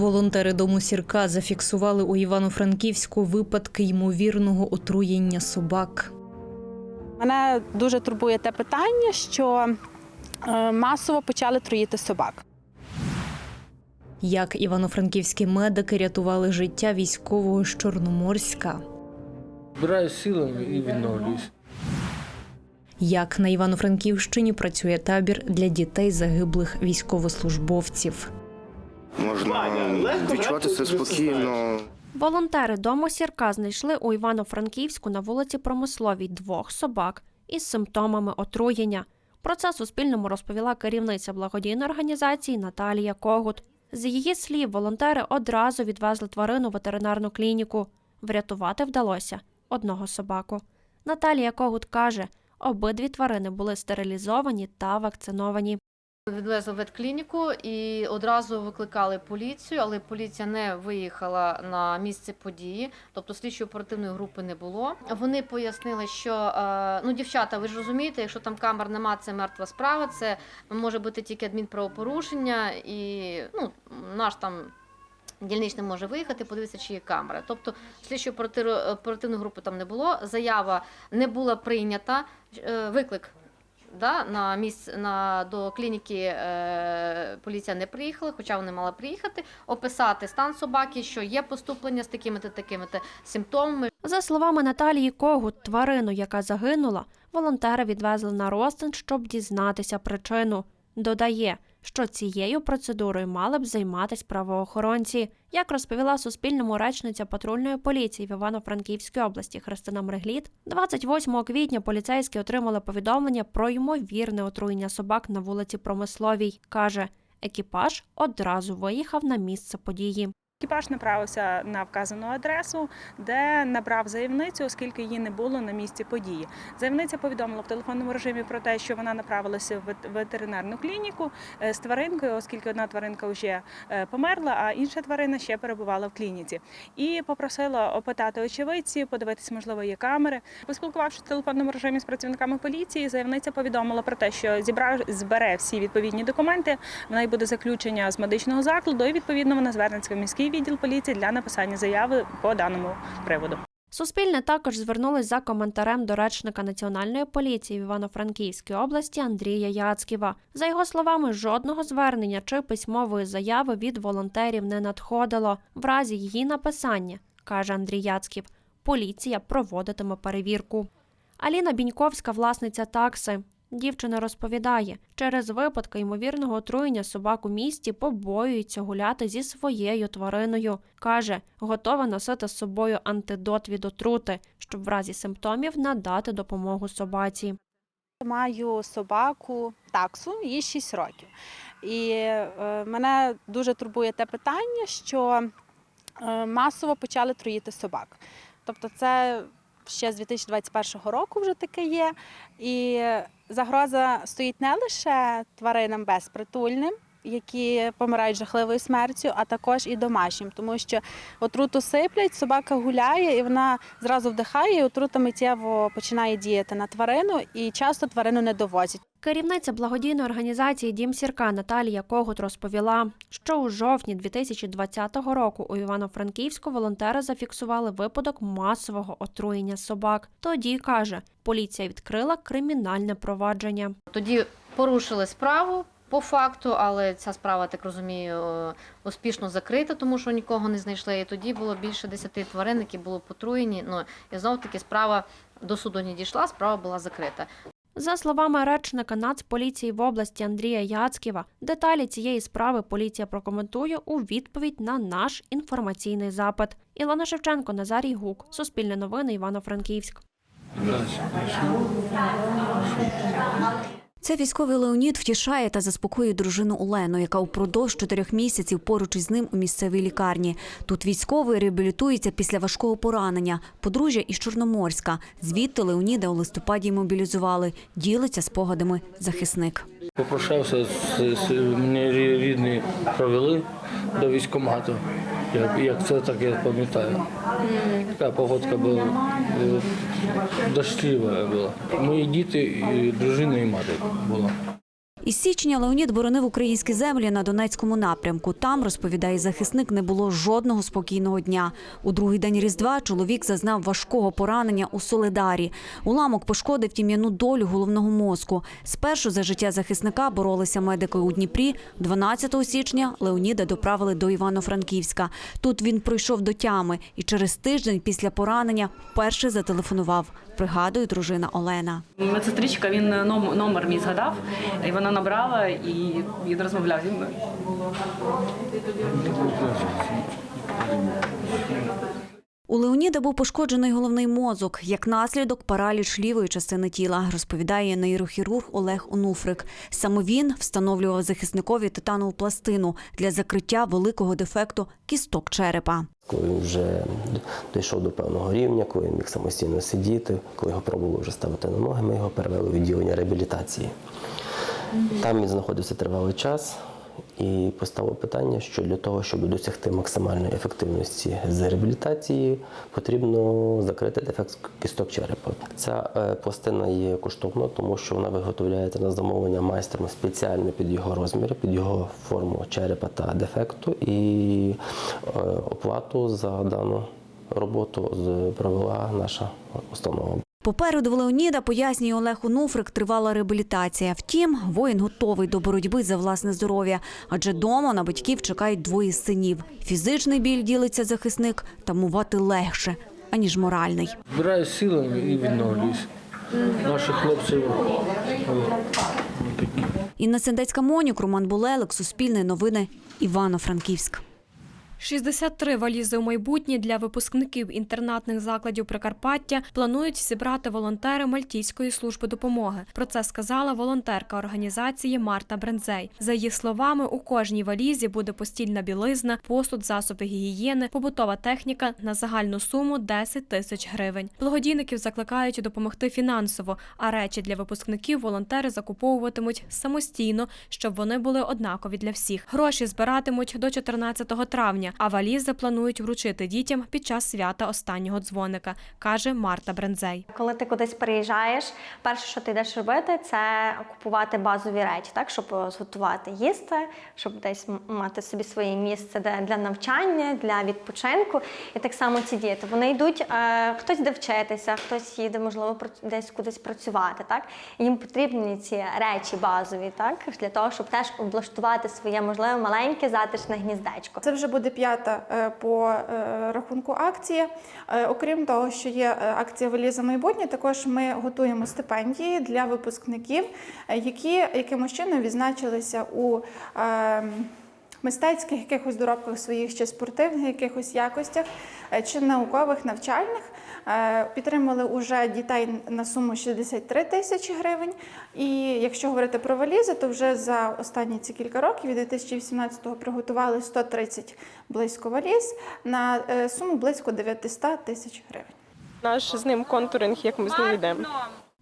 Волонтери дому сірка зафіксували у Івано-Франківську випадки ймовірного отруєння собак. Мене дуже турбує те питання, що е, масово почали труїти собак. Як івано-франківські медики рятували життя військового з Чорноморська. Збираю силами і відновлююсь. Як на Івано-Франківщині працює табір для дітей загиблих військовослужбовців. Можна відчувати себе спокійно. Волонтери дому сірка знайшли у Івано-Франківську на вулиці Промисловій двох собак із симптомами отруєння. Про це Суспільному розповіла керівниця благодійної організації Наталія Когут. З її слів, волонтери одразу відвезли тварину в ветеринарну клініку. Врятувати вдалося одного собаку. Наталія Когут каже, обидві тварини були стерилізовані та вакциновані. Відвезли в ветклініку і одразу викликали поліцію, але поліція не виїхала на місце події, тобто слідчої оперативної групи не було. Вони пояснили, що е, ну, дівчата, ви ж розумієте, якщо там камер нема, це мертва справа, це може бути тільки адмінправопорушення, і ну, наш там. Дільничний може виїхати, подивитися, чи є камери. Тобто слідчої оперативної групи там не було. Заява не була прийнята. Е, Виклик да, на місць на до клініки е, поліція не приїхала, хоча вони мали приїхати, описати стан собаки, що є поступлення з такими-то такими-то симптомами, За словами Наталії Когут, тварину, яка загинула, волонтери відвезли на розтин, щоб дізнатися причину. Додає, що цією процедурою мали б займатися правоохоронці. Як розповіла Суспільному речниця патрульної поліції в Івано-Франківській області Христина Мрегліт, 28 квітня поліцейські отримали повідомлення про ймовірне отруєння собак на вулиці Промисловій. каже, екіпаж одразу виїхав на місце події. Екіпаж направився на вказану адресу, де набрав заявницю, оскільки її не було на місці події. Заявниця повідомила в телефонному режимі про те, що вона направилася в ветеринарну клініку е, з тваринкою, оскільки одна тваринка вже е, померла, а інша тварина ще перебувала в клініці. І попросила опитати очевидців, подивитися, можливо, є камери. Поспілкувавшись в телефонному режимі з працівниками поліції, заявниця повідомила про те, що зібрав збере всі відповідні документи. В неї буде заключення з медичного закладу, і відповідно вона звернеться в міський відділ поліції для написання заяви по даному приводу. Суспільне також звернулось за коментарем до речника національної поліції в Івано-Франківській області Андрія Яцьківа. За його словами, жодного звернення чи письмової заяви від волонтерів не надходило. В разі її написання, каже Андрій Яцьків, поліція проводитиме перевірку. Аліна Біньковська, власниця такси. Дівчина розповідає, через випадки ймовірного отруєння собак у місті побоюється гуляти зі своєю твариною. Каже, готова носити з собою антидот від отрути, щоб в разі симптомів надати допомогу собаці. Маю собаку таксу, їй 6 років. І е, мене дуже турбує те питання, що е, масово почали труїти собак. Тобто, це ще з 2021 року вже таке є. І загроза стоїть не лише тваринам безпритульним. Які помирають жахливою смертю, а також і домашнім, тому що отруту сиплять, собака гуляє, і вона зразу вдихає, і отрута миттєво починає діяти на тварину, і часто тварину не довозять. Керівниця благодійної організації Дім Сірка Наталія Когут розповіла, що у жовтні 2020 року у Івано-Франківську волонтери зафіксували випадок масового отруєння собак. Тоді каже, поліція відкрила кримінальне провадження. тоді порушили справу. По факту, але ця справа, так розумію, успішно закрита, тому що нікого не знайшли. І тоді було більше 10 тварин, які були потруєні. Ну і знов таки справа до суду не дійшла, справа була закрита. За словами речника Нацполіції в області Андрія Яцківа, деталі цієї справи поліція прокоментує у відповідь на наш інформаційний запит. Ілона Шевченко, Назарій Гук, Суспільне новини, Івано-Франківськ. Це військовий Леонід втішає та заспокоює дружину Олену, яка упродовж чотирьох місяців поруч із ним у місцевій лікарні. Тут військовий реабілітується після важкого поранення. Подружжя із Чорноморська. Звідти Леоніда у листопаді мобілізували. Ділиться спогадами захисник. Попрощався з, рідні провели до військкомату. Як, як це так я пам'ятаю. Така погодка була е, дощлива була. Мої діти, і дружина і мати була. Із січня Леонід боронив українські землі на Донецькому напрямку. Там, розповідає захисник, не було жодного спокійного дня. У другий день Різдва чоловік зазнав важкого поранення у Соледарі. Уламок пошкодив тім'яну долю головного мозку. Спершу за життя захисника боролися медики у Дніпрі. 12 січня Леоніда доправили до Івано-Франківська. Тут він пройшов до тями і через тиждень після поранення вперше зателефонував. Пригадує дружина Олена. Медсестричка він ном- номер мій згадав, і вона набрала і він розмовляв зі мною. У Леоніда був пошкоджений головний мозок, як наслідок параліч лівої частини тіла, розповідає нейрохірург Олег Онуфрик. Саме він встановлював захисникові титанову пластину для закриття великого дефекту кісток черепа. Коли він вже дійшов до певного рівня, коли він міг самостійно сидіти, коли його пробували вже ставити на ноги, ми його перевели у відділення реабілітації. Там він знаходився тривалий час і поставив питання, що для того, щоб досягти максимальної ефективності з реабілітації, потрібно закрити дефект кісток черепа. Ця е, пластина є коштовна, тому що вона виготовляється на замовлення майстром спеціально під його розміри, під його форму черепа та дефекту, і е, оплату за дану роботу провела наша установа. Попереду в Леоніда, пояснює Олег Онуфрик, тривала реабілітація. Втім, воїн готовий до боротьби за власне здоров'я, адже дома на батьків чекають двоє синів. Фізичний біль ділиться захисник, тамувати легше, аніж моральний. Збираю силами і відновлююсь. Наші хлопці. Інна Сендецька Монюк, Роман Булелик, Суспільне новини, Івано-Франківськ. 63 валізи у майбутнє для випускників інтернатних закладів Прикарпаття планують зібрати волонтери Мальтійської служби допомоги. Про це сказала волонтерка організації Марта Брензей. За її словами, у кожній валізі буде постільна білизна, посуд, засоби гігієни, побутова техніка на загальну суму 10 тисяч гривень. Благодійників закликають допомогти фінансово, а речі для випускників волонтери закуповуватимуть самостійно, щоб вони були однакові для всіх. Гроші збиратимуть до 14 травня, а валізи планують вручити дітям під час свята останнього дзвоника, каже Марта Брензей. Коли ти кудись приїжджаєш, перше, що ти йдеш робити, це купувати базові речі, так щоб е, зготувати їсти, щоб десь мати собі своє місце для навчання, для відпочинку. І так само ці діти вони йдуть, е, хтось йде вчитися, хтось їде, можливо, десь кудись працювати. Так їм потрібні ці речі базові, так для того, щоб теж облаштувати своє можливо маленьке затишне гніздечко. Це вже буде п'ята е, по е, рахунку акція. Е, Окрім того, що є акція Валіза майбутнє, також ми готуємо стипендії для випускників, які якимось чином відзначилися у е, мистецьких якихось доробках своїх чи спортивних якихось якостях, чи наукових, навчальних. Е, Підтримали уже дітей на суму 63 тисячі гривень. І якщо говорити про валізи, то вже за останні ці кілька років, від 2018-го, приготували 130 близько валіз на е, суму близько 900 тисяч гривень. Наш з ним контуринг, як ми з ним йдемо.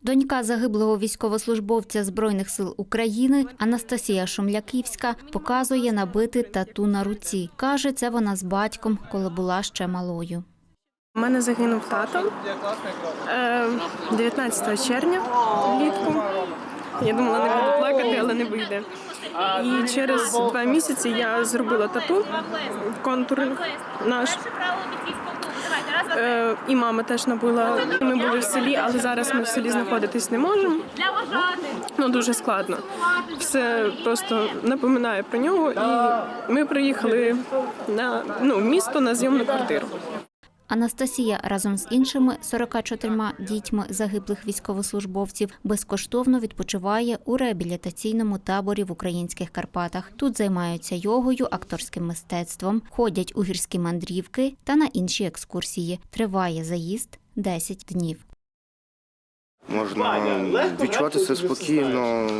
Донька загиблого військовослужбовця Збройних сил України Анастасія Шумляківська показує набити тату на руці. Каже, це вона з батьком, коли була ще малою. У мене загинув тато е, 19 червня влітку. Я думала, не буду плакати, але не вийде. І через два місяці я зробила тату, контуринг наш. Е, і мама теж набула. Ми були в селі, але зараз ми в селі знаходитись не можемо. Ну дуже складно. Все просто напоминає про нього. І ми приїхали на ну, місто на зйомну квартиру. Анастасія разом з іншими 44 дітьми загиблих військовослужбовців безкоштовно відпочиває у реабілітаційному таборі в українських Карпатах. Тут займаються йогою, акторським мистецтвом, ходять у гірські мандрівки та на інші екскурсії. Триває заїзд 10 днів. Можна відчувати себе спокійно,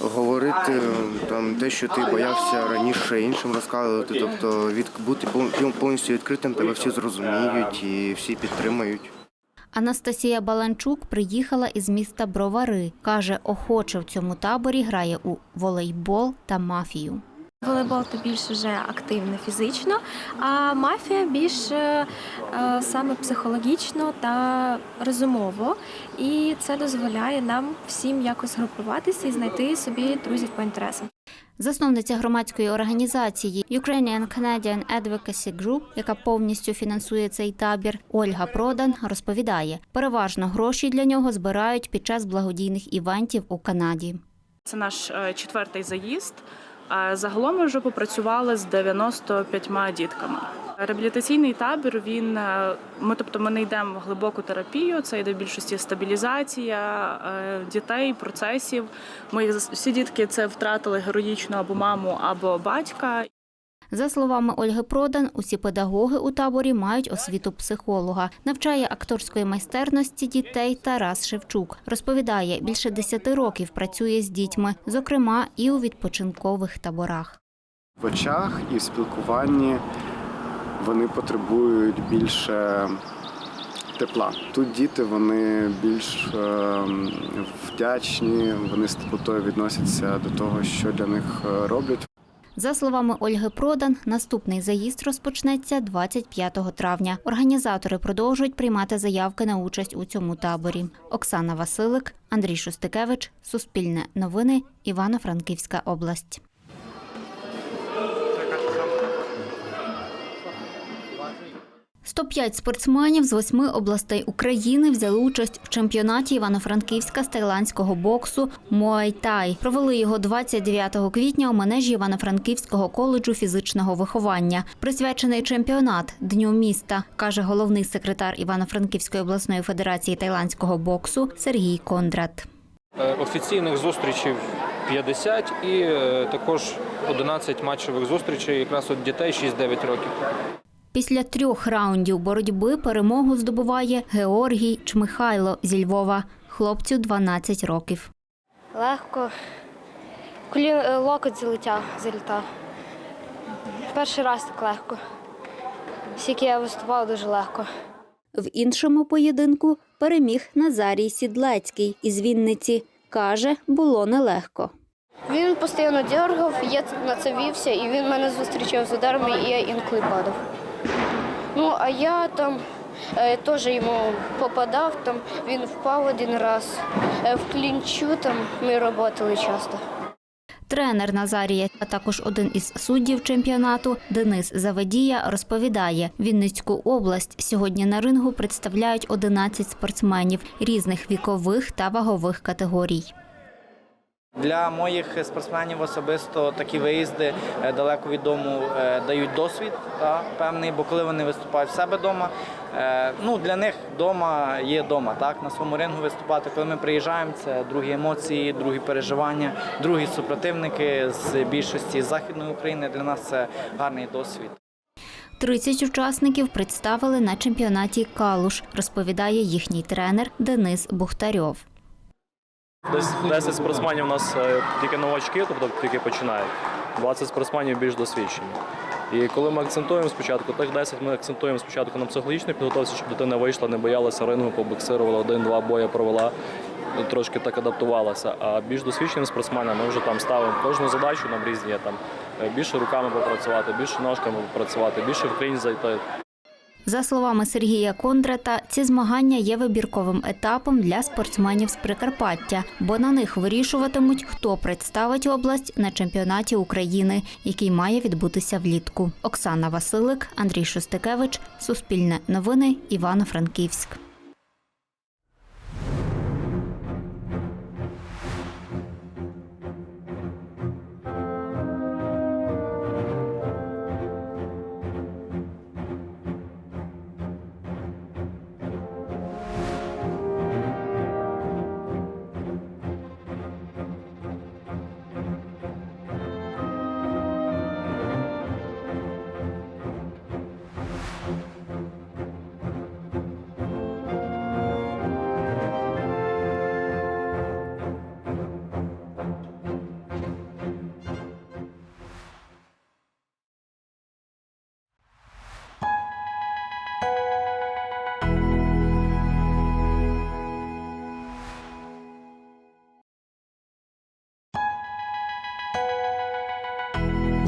говорити там те, що ти боявся раніше іншим розказувати. Тобто від бути пов- повністю відкритим, тебе всі зрозуміють і всі підтримають. Анастасія Баланчук приїхала із міста Бровари. Каже, охоче в цьому таборі грає у волейбол та мафію. Волейбол то більш вже активно фізично, а мафія більш е, е, саме психологічно та розумово. І це дозволяє нам всім якось групуватися і знайти собі друзів по інтересам. Засновниця громадської організації Ukrainian Canadian Advocacy Group, яка повністю фінансує цей табір, Ольга Продан розповідає, переважно гроші для нього збирають під час благодійних івентів у Канаді. Це наш е, четвертий заїзд. Е, Загалом ми вже попрацювали з 95 дітками. Реабілітаційний табір він е, ми, тобто, ми не йдемо в глибоку терапію. Це йде в більшості стабілізація е, дітей, процесів. Ми всі дітки це втратили героїчно або маму, або батька. За словами Ольги Продан, усі педагоги у таборі мають освіту психолога. Навчає акторської майстерності дітей Тарас Шевчук. Розповідає, більше 10 років працює з дітьми, зокрема і у відпочинкових таборах. В очах і в спілкуванні вони потребують більше тепла. Тут діти вони більш е, вдячні, вони з теплотою відносяться до того, що для них е, роблять. За словами Ольги Продан, наступний заїзд розпочнеться 25 травня. Організатори продовжують приймати заявки на участь у цьому таборі. Оксана Василик, Андрій Шустикевич, Суспільне новини, Івано-Франківська область. «105 спортсменів з восьми областей України взяли участь в чемпіонаті Івано-Франківська з тайландського боксу Муай-Тай. Провели його 29 квітня у манежі Івано-Франківського коледжу фізичного виховання. Присвячений чемпіонат Дню міста, каже головний секретар Івано-Франківської обласної федерації тайландського боксу Сергій Кондрат. Е, Офіційних зустрічей 50 і е, також 11 матчевих зустрічей якраз от дітей 6-9 років. Після трьох раундів боротьби перемогу здобуває Георгій Чмихайло зі Львова. Хлопцю 12 років. Легко. Колін е, локоть залетяв, залітав. Перший раз так легко. Скільки я виступав дуже легко. В іншому поєдинку переміг Назарій Сідлецький із Вінниці. Каже, було нелегко. Він постійно дергав, я на це вівся, і він мене зустрічав з ударами, і я інколи падав. Ну, а я там е, теж йому попадав, там він впав один раз. Е, в клінчу там ми працювали часто. Тренер Назарія, а також один із суддів чемпіонату Денис Заведія розповідає, Вінницьку область сьогодні на рингу представляють 11 спортсменів різних вікових та вагових категорій. Для моїх спортсменів особисто такі виїзди е, далеко від дому е, дають досвід та, певний, бо коли вони виступають в себе вдома, ну, для них вдома є вдома, так, на своєму рингу виступати. Коли ми приїжджаємо, це другі емоції, другі переживання, другі супротивники з більшості Західної України. Для нас це гарний досвід. 30 учасників представили на чемпіонаті Калуш, розповідає їхній тренер Денис Бухтарьов. Десь 10 спортсменів у нас е, тільки новачки, тобто тільки починають. 20 спортсменів більш досвідчені. І коли ми акцентуємо спочатку, тих 10 ми акцентуємо спочатку на психологічній підготовці, щоб дитина вийшла, не боялася рингу, побоксирувала, один-два бої провела, трошки так адаптувалася. А більш досвідченим спортсменам ми вже там ставимо кожну задачу нам різні, там е, більше руками попрацювати, більше ножками попрацювати, більше в крінь зайти. За словами Сергія Кондрата, ці змагання є вибірковим етапом для спортсменів з Прикарпаття, бо на них вирішуватимуть, хто представить область на чемпіонаті України, який має відбутися влітку. Оксана Василик, Андрій Шостикевич, Суспільне новини, Івано-Франківськ.